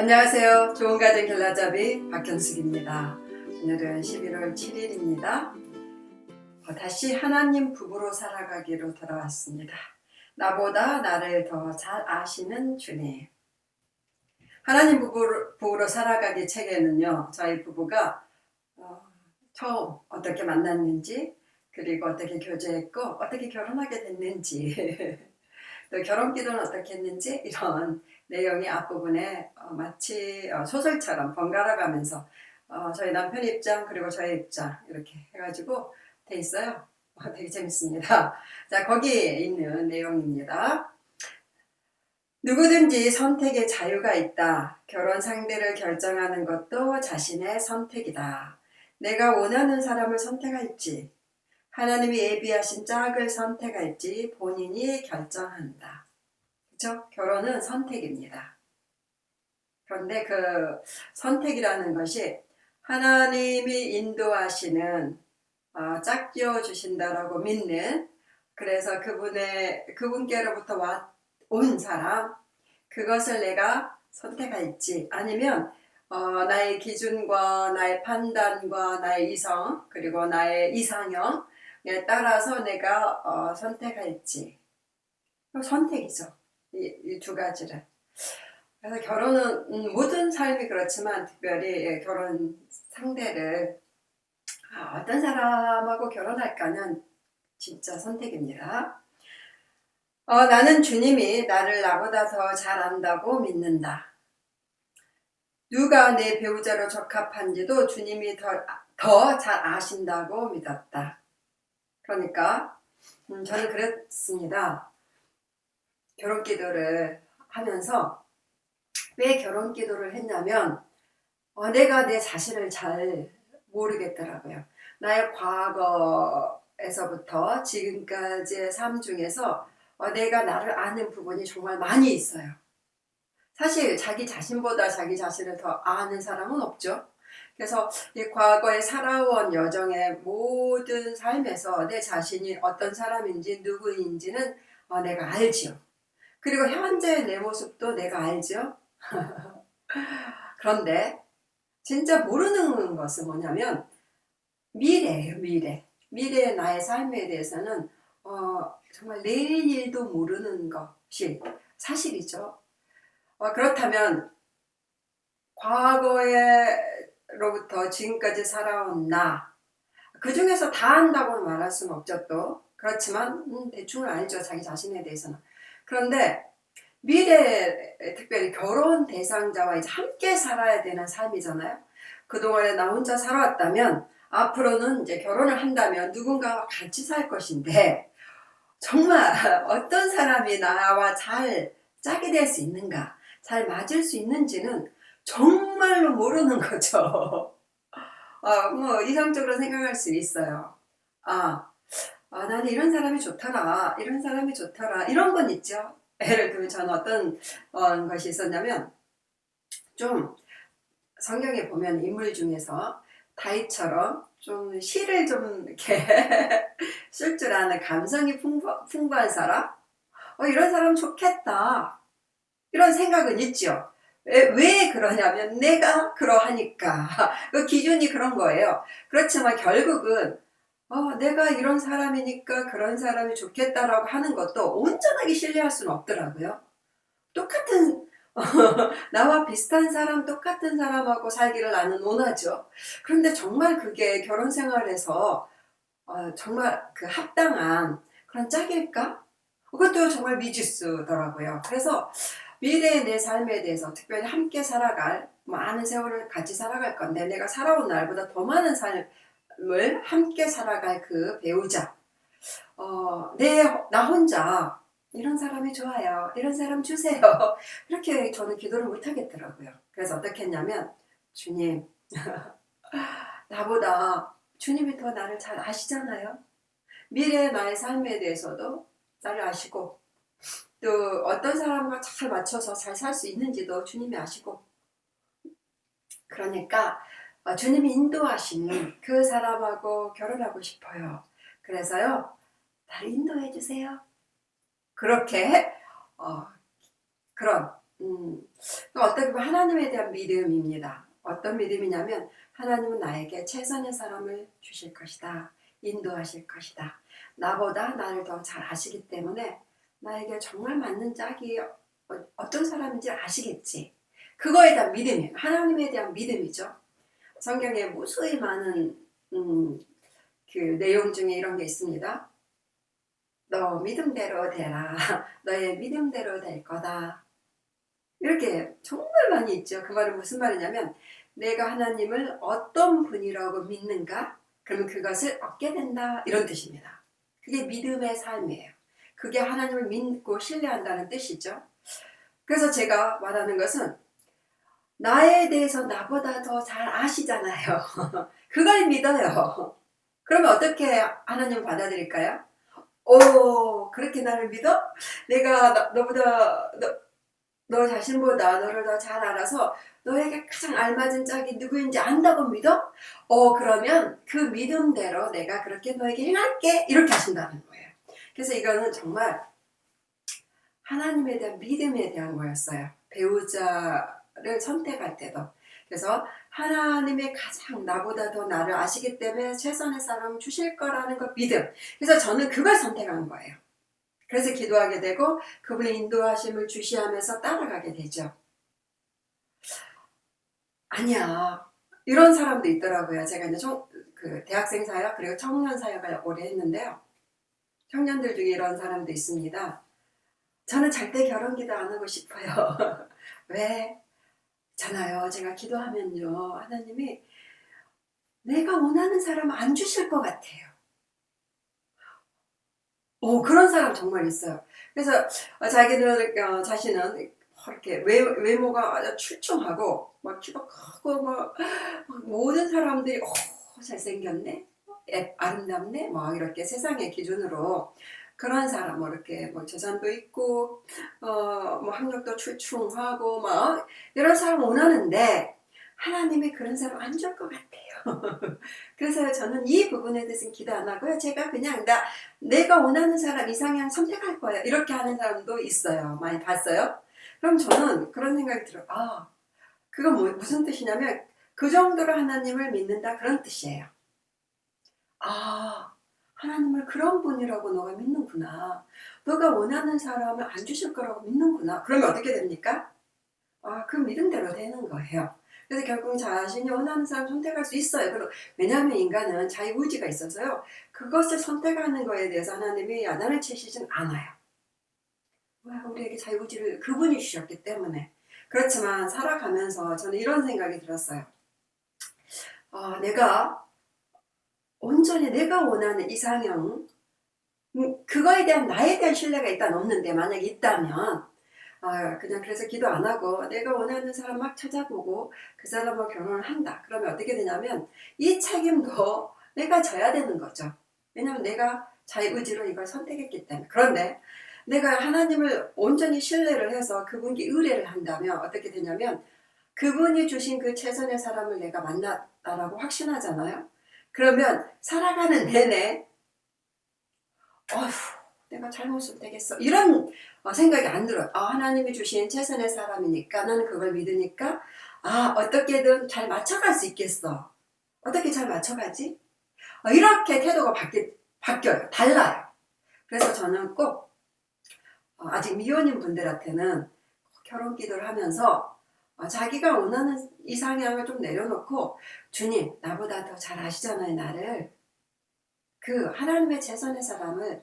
안녕하세요. 좋은 가정 결라잡이 박현숙입니다. 오늘은 11월 7일입니다. 어, 다시 하나님 부부로 살아가기로 돌아왔습니다. 나보다 나를 더 잘 아시는 주님. 하나님 부부로, 부부로 살아가기 책에는요, 저희 부부가 어, 처음 어떻게 만났는지, 그리고 어떻게 교제했고, 어떻게 결혼하게 됐는지, 또 결혼 기도는 어떻게 했는지, 이런 내용이 앞부분에 어, 마치 어, 소설처럼 번갈아 가면서 어, 저희 남편 입장 그리고 저의 입장 이렇게 해가지고 돼 있어요. 어, 되게 재밌습니다. 자 거기에 있는 내용입니다. 누구든지 선택의 자유가 있다. 결혼 상대를 결정하는 것도 자신의 선택이다. 내가 원하는 사람을 선택할지, 하나님이 예비하신 짝을 선택할지 본인이 결정한다. 그렇죠? 결혼은 선택입니다. 그런데 그 선택이라는 것이 하나님이 인도하시는 어, 짝지어 주신다라고 믿는 그래서 그분의 그분께로부터 와, 온 사람 그것을 내가 선택할지 아니면 어, 나의 기준과 나의 판단과 나의 이성 그리고 나의 이상형에 따라서 내가 어, 선택할지 선택이죠. 이 두 가지를. 그래서 결혼은 음, 모든 삶이 그렇지만 특별히 예, 결혼 상대를 아, 어떤 사람하고 결혼할까는 진짜 선택입니다. 어, 나는 주님이 나를 나보다 더 잘 안다고 믿는다. 누가 내 배우자로 적합한지도 주님이 더잘 아신다고 믿었다. 그러니까 음, 저는 그랬습니다. 결혼 기도를 하면서 왜 결혼 기도를 했냐면 어, 내가 내 자신을 잘 모르겠더라고요. 나의 과거에서부터 지금까지의 삶 중에서 어, 내가 나를 아는 부분이 정말 많이 있어요. 사실 자기 자신보다 자기 자신을 더 아는 사람은 없죠. 그래서 이 과거에 살아온 여정의 모든 삶에서 내 자신이 어떤 사람인지 누구인지는 어, 내가 알지요. 그리고 현재의 내 모습도 내가 알죠. 그런데 진짜 모르는 것은 뭐냐면 미래예요, 미래. 미래의 나의 삶에 대해서는 어, 정말 내일 일도 모르는 것이 사실이죠. 어, 그렇다면 과거에로부터 지금까지 살아온 나, 그 중에서 다 안다고는 말할 수는 없죠, 또. 그렇지만, 음, 대충은 알죠, 자기 자신에 대해서는. 그런데 미래 특별히 결혼 대상자와 이제 함께 살아야 되는 삶이잖아요. 그동안에 나 혼자 살아왔다면 앞으로는 이제 결혼을 한다면 누군가와 같이 살 것인데 정말 어떤 사람이 나와 잘 짝이 될 수 있는가, 잘 맞을 수 있는지는 정말로 모르는 거죠. 아, 뭐 이상적으로 생각할 수 있어요. 아, 아, 나는 이런 사람이 좋더라, 이런 사람이 좋더라, 이런 건 있죠. 예를 들면 저는 어떤 어, 것이 있었냐면 좀 성경에 보면 인물 중에서 다윗처럼 좀 시를 좀 이렇게 쓸 줄 아는 감성이 풍부, 풍부한 사람 어, 이런 사람 좋겠다 이런 생각은 있죠. 왜, 왜 그러냐면 내가 그러하니까 그 기준이 그런 거예요. 그렇지만 결국은 어, 내가 이런 사람이니까 그런 사람이 좋겠다라고 하는 것도 온전하게 신뢰할 수는 없더라고요. 똑같은 어, 나와 비슷한 사람, 똑같은 사람하고 살기를 나는 원하죠. 그런데 정말 그게 결혼 생활에서 어, 정말 그 합당한 그런 짝일까? 그것도 정말 미지수더라고요. 그래서 미래의 내 삶에 대해서 특별히 함께 살아갈 많은 세월을 같이 살아갈 건데 내가 살아온 날보다 더 많은 삶 을 함께 살아갈 그 배우자. 어, 내, 나 혼자 이런 사람이 좋아요. 이런 사람 주세요. 이렇게 저는 기도를 못 하겠더라고요. 그래서 어떻게 했냐면, 주님, 나보다 주님이 더 나를 잘 아시잖아요. 미래의 나의 삶에 대해서도 나를 아시고, 또 어떤 사람과 잘 맞춰서 잘 살 수 있는지도 주님이 아시고, 그러니까 어, 주님이 인도하시는 그 사람하고 결혼하고 싶어요. 그래서요, 나를 인도해 주세요. 그렇게 어, 그런 음, 또 어떻게 보면 하나님에 대한 믿음입니다. 어떤 믿음이냐면 하나님은 나에게 최선의 사람을 주실 것이다. 인도하실 것이다. 나보다 나를 더 잘 아시기 때문에 나에게 정말 맞는 짝이 어- 어떤 사람인지 아시겠지. 그거에 대한 믿음이에요. 하나님에 대한 믿음이죠. 성경에 무수히 많은 음, 그 내용 중에 이런 게 있습니다. 너 믿음대로 되라. 너의 믿음대로 될 거다. 이렇게 정말 많이 있죠. 그 말은 무슨 말이냐면 내가 하나님을 어떤 분이라고 믿는가? 그러면 그것을 얻게 된다. 이런 뜻입니다. 그게 믿음의 삶이에요. 그게 하나님을 믿고 신뢰한다는 뜻이죠. 그래서 제가 말하는 것은 나에 대해서 나보다 더 잘 아시잖아요. 그걸 믿어요. 그러면 어떻게 하나님 받아들일까요? 오, 그렇게 나를 믿어? 내가 너, 너보다, 너, 너 자신보다 너를 더 잘 알아서 너에게 가장 알맞은 짝이 누구인지 안다고 믿어? 어, 그러면 그 믿음대로 내가 그렇게 너에게 행할게. 이렇게 하신다는 거예요. 그래서 이거는 정말 하나님에 대한 믿음에 대한 거였어요. 배우자 를 선택할 때도. 그래서 하나님의 가장 나보다 더 나를 아시기 때문에 최선의 사람을 주실 거라는 것 믿음. 그래서 저는 그걸 선택한 거예요. 그래서 기도하게 되고 그분의 인도하심을 주시하면서 따라가게 되죠. 아니야. 이런 사람도 있더라고요. 제가 이제 청, 그 대학생 사역 그리고 청년 사역을 오래 했는데요. 청년들 중에 이런 사람도 있습니다. 저는 절대 결혼 기도 안 하고 싶어요. 왜? 잖아요. 제가 기도하면요. 하나님이 내가 원하는 사람 안 주실 것 같아요. 오, 그런 사람 정말 있어요. 그래서 어, 자기는, 어, 자신은 이렇게 외, 외모가 아주 출중하고, 막 키가 크고, 막, 막 모든 사람들이, 오, 잘생겼네? 예, 아름답네? 막 이렇게 세상의 기준으로 그런 사람, 뭐 이렇게 뭐 재산도 있고, 어, 뭐 학력도 출중하고, 막 이런 사람 원하는데, 하나님이 그런 사람 안 줄 것 같아요. 그래서 저는 이 부분에 대해서는 기도 안 하고요. 제가 그냥 나, 내가 원하는 사람 이상향 선택할 거예요. 이렇게 하는 사람도 있어요. 많이 봤어요. 그럼 저는 그런 생각이 들어요. 아, 그건 뭐, 무슨 뜻이냐면 그 정도로 하나님을 믿는다 그런 뜻이에요. 아, 하나님을 그런 분이라고 너가 믿는구나. 너가 원하는 사람을 안 주실 거라고 믿는구나. 그러면 어떻게 됩니까? 아, 그 믿음대로 되는 거예요. 그래서 결국 자신이 원하는 사람 선택할 수 있어요. 왜냐하면 인간은 자기 의지가 있어서요. 그것을 선택하는 거에 대해서 하나님이 야단을 치시진 않아요. 왜 우리에게 자기 의지를 그분이 주셨기 때문에. 그렇지만 살아가면서 저는 이런 생각이 들었어요. 아, 내가 온전히 내가 원하는 이상형, 음, 그거에 대한 나에 대한 신뢰가 일단 없는데 만약에 있다면 아, 그냥 그래서 기도 안 하고 내가 원하는 사람 막 찾아보고 그 사람과 결혼을 한다. 그러면 어떻게 되냐면 이 책임도 내가 져야 되는 거죠. 왜냐면 내가 자기 의지로 이걸 선택했기 때문에. 그런데 내가 하나님을 온전히 신뢰를 해서 그분께 의뢰를 한다면 어떻게 되냐면 그분이 주신 그 최선의 사람을 내가 만났다라고 확신하잖아요. 그러면 살아가는 내내 어휴 내가 잘못을 되겠어 이런 어, 생각이 안 들어요. 아, 하나님이 주신 최선의 사람이니까 나는 그걸 믿으니까 아 어떻게든 잘 맞춰갈 수 있겠어. 어떻게 잘 맞춰가지? 어, 이렇게 태도가 바뀌, 바뀌어요. 달라요. 그래서 저는 꼭 어, 아직 미혼인 분들한테는 결혼 기도를 하면서 어, 자기가 원하는 이상향을 좀 내려놓고 주님 나보다 더 잘 아시잖아요 나를 그 하나님의 최선의 사람을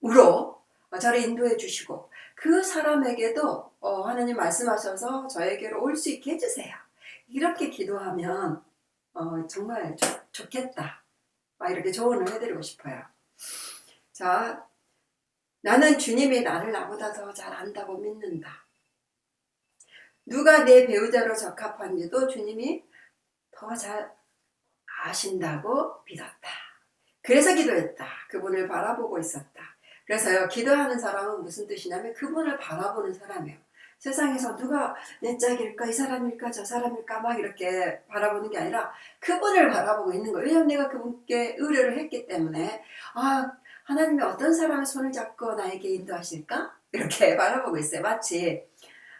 우로 어, 저를 인도해 주시고 그 사람에게도 어, 하나님 말씀하셔서 저에게로 올 수 있게 해주세요. 이렇게 기도하면 어, 정말 좋, 좋겠다. 막 이렇게 조언을 해드리고 싶어요. 자, 나는 주님이 나를 나보다 더 잘 안다고 믿는다. 누가 내 배우자로 적합한지도 주님이 더 잘 아신다고 믿었다. 그래서 기도했다. 그분을 바라보고 있었다. 그래서요, 기도하는 사람은 무슨 뜻이냐면 그분을 바라보는 사람이에요. 세상에서 누가 내 짝일까, 이 사람일까, 저 사람일까, 막 이렇게 바라보는 게 아니라 그분을 바라보고 있는 거예요. 왜냐하면 내가 그분께 의뢰를 했기 때문에, 아, 하나님이 어떤 사람의 손을 잡고 나에게 인도하실까? 이렇게 바라보고 있어요. 마치,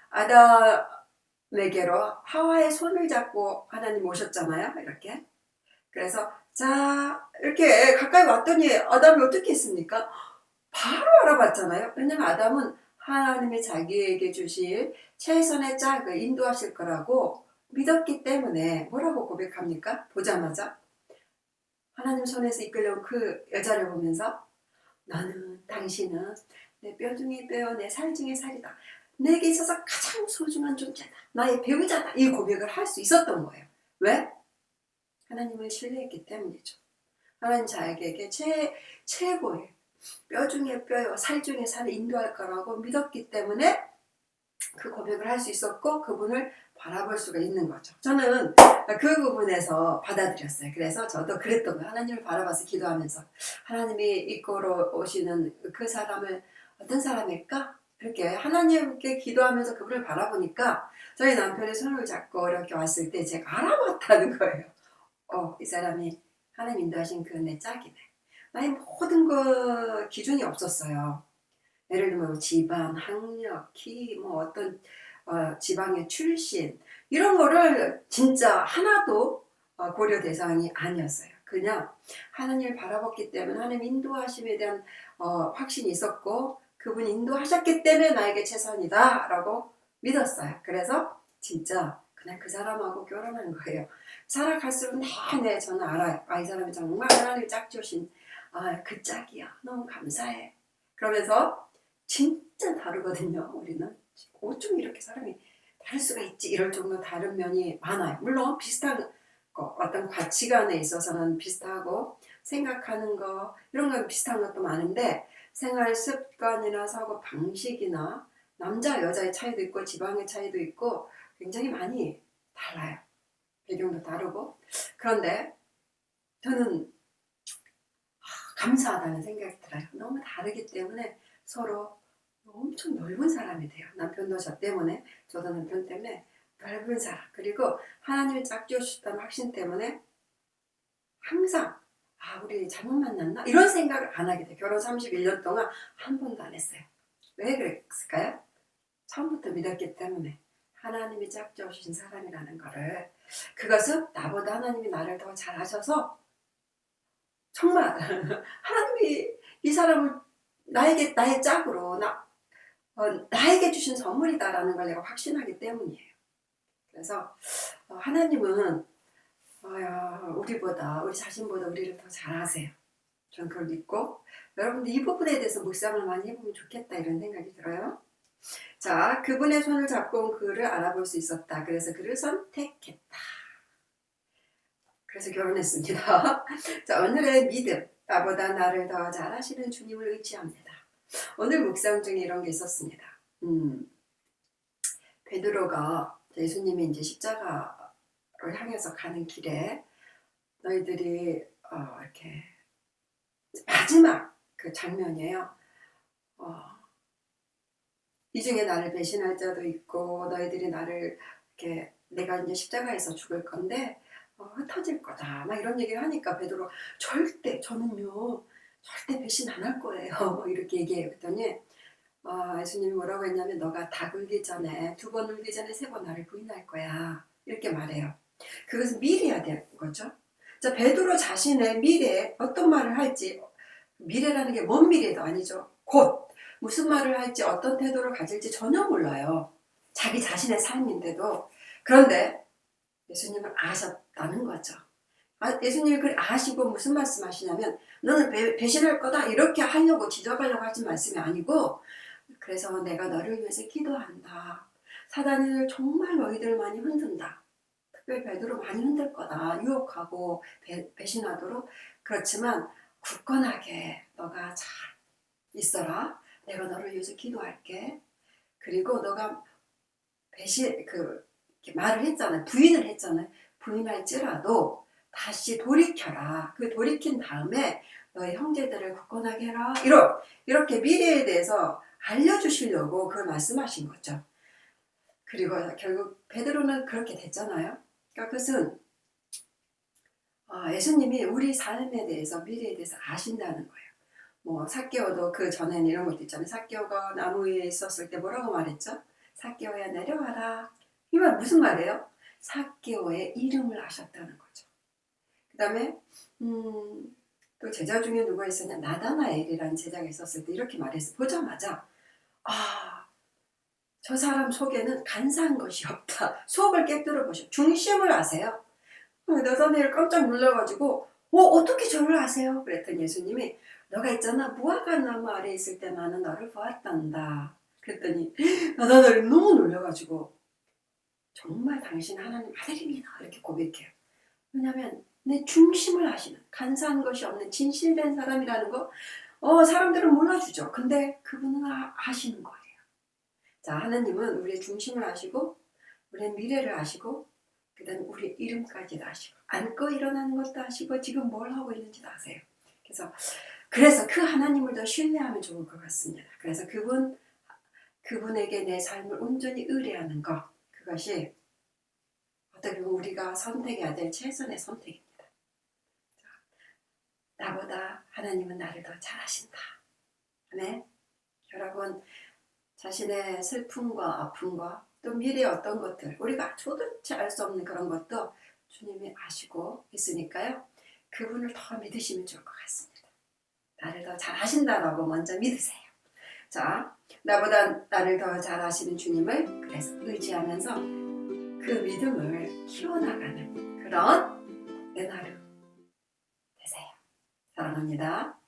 아담 에게로 하와의 손을 잡고 하나님 오셨잖아요. 이렇게. 그래서 자 이렇게 가까이 왔더니 아담이 어떻게 했습니까? 바로 알아봤잖아요. 왜냐면 아담은 하나님이 자기에게 주실 최선의 짝을 인도하실 거라고 믿었기 때문에 뭐라고 고백합니까? 보자마자 하나님 손에서 이끌려온 그 여자를 보면서 너는 당신은 내 뼈 중에 뼈요 내살 중에 살이다. 내게 있어서 가장 소중한 존재다. 나의 배우자다. 이 고백을 할 수 있었던 거예요. 왜? 하나님을 신뢰했기 때문이죠. 하나님 자에게 최, 최고의 뼈 중에 뼈요 살 중에 살을 인도할 거라고 믿었기 때문에 그 고백을 할 수 있었고 그분을 바라볼 수가 있는 거죠. 저는 그 부분에서 받아들였어요. 그래서 저도 그랬던 거예요. 하나님을 바라봐서 기도하면서 하나님이 이끌어 오시는 그 사람을 어떤 사람일까? 이렇게 하나님께 기도하면서 그분을 바라보니까 저희 남편의 손을 잡고 이렇게 왔을 때 제가 알아봤다는 거예요. 어, 이 사람이 하나님 인도하신 그 내 짝이네. 나의 모든 그 기준이 없었어요. 예를 들면 뭐 집안, 학력, 키, 뭐 어떤 어, 지방의 출신 이런 거를 진짜 하나도 어, 고려 대상이 아니었어요. 그냥 하나님을 바라봤기 때문에 하나님 인도하심에 대한 어, 확신이 있었고 그분 인도하셨기 때문에 나에게 최선이다 라고 믿었어요. 그래서 진짜 그냥 그 사람하고 결혼한 거예요. 살아갈수록 네네 저는 알아요. 아 이 사람이 정말 하나님 짝주신 아 그 짝이야. 너무 감사해. 그러면서 진짜 다르거든요. 우리는 어쩜 이렇게 사람이 다를 수가 있지 이럴 정도로 다른 면이 많아요. 물론 비슷한 거 어떤 가치관에 있어서는 비슷하고 생각하는 거 이런 건 비슷한 것도 많은데 생활 습관이나 사고 방식이나 남자 여자의 차이도 있고 지방의 차이도 있고 굉장히 많이 달라요. 배경도 다르고 그런데 저는 아, 감사하다는 생각이 들어요. 너무 다르기 때문에 서로 엄청 넓은 사람이 돼요. 남편도 저 때문에 저도 남편 때문에 넓은 사람 그리고 하나님이 짝지어 주셨다는 확신 때문에 항상 아 우리 잘못 만났나 이런 생각을 안 하게 돼요. 결혼 31년 동안 한 번도 안 했어요. 왜 그랬을까요? 처음부터 믿었기 때문에 하나님이 짝지어주신 사람이라는 거를 그것은 나보다 하나님이 나를 더 잘하셔서 정말 하나님이 이 사람을 나에게 나의 짝으로 나 어, 나에게 주신 선물이다라는 걸 내가 확신하기 때문이에요. 그래서 어, 하나님은 어, 우리보다 우리 자신보다 우리를 더 잘하세요. 저는 그걸 믿고 여러분들 이 부분에 대해서 묵상을 많이 해보면 좋겠다 이런 생각이 들어요. 자, 그분의 손을 잡고 온 그를 알아볼 수 있었다. 그래서 그를 선택했다. 그래서 결혼했습니다. 자, 오늘의 믿음. 나보다 나를 더 잘하시는 주님을 의지합니다. 오늘 묵상 중에 이런 게 있었습니다. 음, 베드로가 예수님이 이제 십자가를 향해서 가는 길에 너희들이 어, 이렇게 마지막 그 장면이에요. 어, 이 중에 나를 배신할 자도 있고 너희들이 나를 이렇게 내가 이제 십자가에서 죽을 건데 어, 흩어질 거다. 막 이런 얘기를 하니까 베드로 절대 저는요 절대 배신 안 할 거예요. 뭐 이렇게 얘기해요. 그랬더니 어, 예수님이 뭐라고 했냐면 너가 닭 울기 전에 두 번 울기 전에 세 번 나를 부인할 거야. 이렇게 말해요. 그것은 미래야 되는 거죠. 자 베드로 자신의 미래에 어떤 말을 할지 미래라는 게 먼 미래도 아니죠. 곧 무슨 말을 할지 어떤 태도를 가질지 전혀 몰라요. 자기 자신의 삶인데도 그런데 예수님은 아셨다는 거죠. 아, 예수님이 그걸 아시고 무슨 말씀 하시냐면 너는 배, 배신할 거다 이렇게 하려고 지적하려고 하신 말씀이 아니고 그래서 내가 너를 위해서 기도한다. 사단을 정말 너희들 많이 흔든다. 특별히 베드로 많이 흔들 거다. 유혹하고 배, 배신하도록 그렇지만 굳건하게 너가 잘 있어라. 내가 너를 위해서 기도할게. 그리고 너가 배신 그 말을 했잖아요. 부인을 했잖아요. 부인할지라도 다시 돌이켜라. 그 돌이킨 다음에 너의 형제들을 굳건하게 해라. 이렇게, 이렇게 미래에 대해서 알려주시려고 그걸 말씀하신 거죠. 그리고 결국 베드로는 그렇게 됐잖아요. 그러니까 그것은 아, 예수님이 우리 삶에 대해서 미래에 대해서 아신다는 거예요. 뭐 사개오도 그 전에는 이런 것도 있잖아요. 사개오가 나무 위에 있었을 때 뭐라고 말했죠? 사개오야 내려와라. 이 말 무슨 말이에요? 사개오의 이름을 아셨다는 거죠. 그 다음에 음, 또 제자 중에 누가 있었냐 나다나엘이라는 제자가 있었을 때 이렇게 말했어 보자마자 아, 저 사람 속에는 간사한 것이 없다. 수업을 깨뜨려 보셔. 중심을 아세요. 어, 나다나엘 깜짝 놀라가지고 어, 어떻게 저를 아세요? 그랬더니 예수님이 너가 있잖아 무화과 나무 아래 있을 때 나는 너를 보았단다. 그랬더니 나다나엘이 너무 놀라가지고 정말 당신 하나님 아들입니다. 이렇게 고백해요. 왜냐하면 내 중심을 아시는 간사한 것이 없는 진실된 사람이라는 거 어, 사람들은 몰라주죠. 근데 그분은 아, 아시는 거예요. 자, 하나님은 우리의 중심을 아시고 우리의 미래를 아시고 그 다음 우리의 이름까지도 아시고 안고 일어나는 것도 아시고 지금 뭘 하고 있는지도 아세요. 그래서 그래서 그 하나님을 더 신뢰하면 좋을 것 같습니다. 그래서 그분 그분에게 내 삶을 온전히 의뢰하는 것 그것이 어떻게 보면 우리가 선택해야 될 최선의 선택입니다. 자, 나보다 하나님은 나를 더 잘하신다. 네? 여러분 자신의 슬픔과 아픔과 또 미래의 어떤 것들 우리가 도대체 알 수 없는 그런 것도 주님이 아시고 있으니까요. 그분을 더 믿으시면 좋을 것 같습니다. 나를 더 잘하신다라고 먼저 믿으세요. 자, 나보다 나를 더 잘하시는 주님을 그래서 의지하면서 그 믿음을 키워나가는 그런 내 하루 되세요. 사랑합니다.